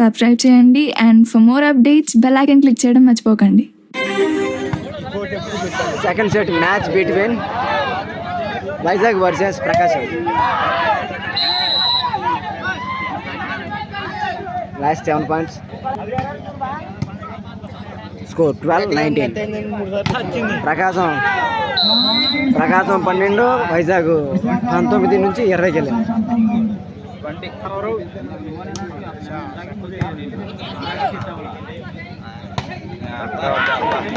Subscribe చేయండి and for more updates bell icon click చేయడం మర్చిపోకండి. Second set match between Vizag versus Prakasam. Last seven points score twelve nineteen Prakasam. Prakasam పన్నెండు వైజాగ్ పంతొమ్మిది నుంచి ఇరవైకి వెళ్ళింది.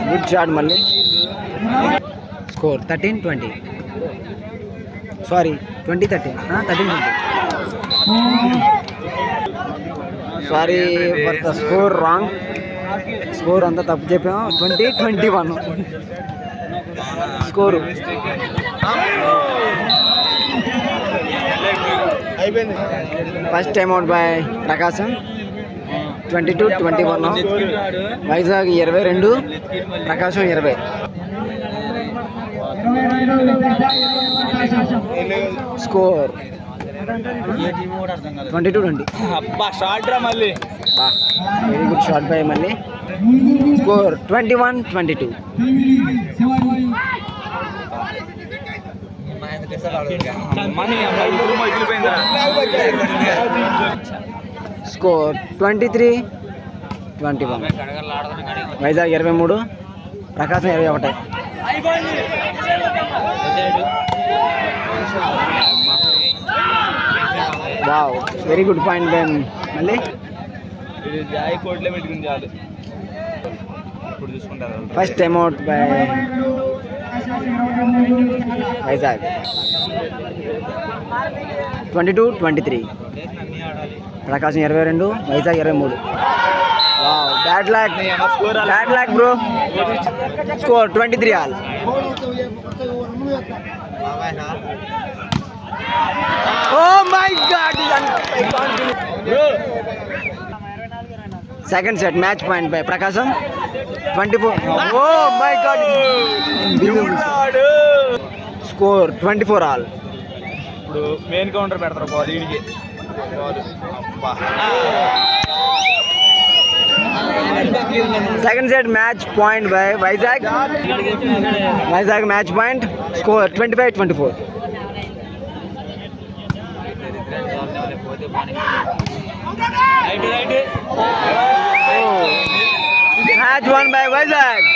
గుడ్ షాట్ మళ్ళీ. Score thirteen twenty. Sorry twenty thirteen thirteen twenty. Sorry for the score wrong. Score అంతా తప్పు చెప్పాము. Twenty twenty one. Score. First time out by Prakasam. Twenty two twenty one Vizag ఇరవై రెండు ప్రకాశం ఇరవై. స్కోర్. ట్వంటీ టూ ట్వంటీ అబ్బా shot రా మళ్ళీ. Very good shot by మళ్ళీ. Score twenty one twenty two score twenty three twenty one. Vizag ఇరవై మూడు ప్రకాశం ఇరవై ఒకటి. వావ్ వెరీ గుడ్ పాయింట్ బెన్. మళ్ళీ? First out by Vizag twenty two twenty three. Prakasam ఇరవై రెండు వైజాగ్ ఇరవై మూడు. Bad luck. Bad luck bro. Score twenty three all. Oh my god second set match point by Prakasam. Twenty four oh my god score twenty four all ఇప్పుడు main counter పెడతారు ball వీడికి second set match point by Vizag Vizag match point score twenty five twenty four right right match won by Vizag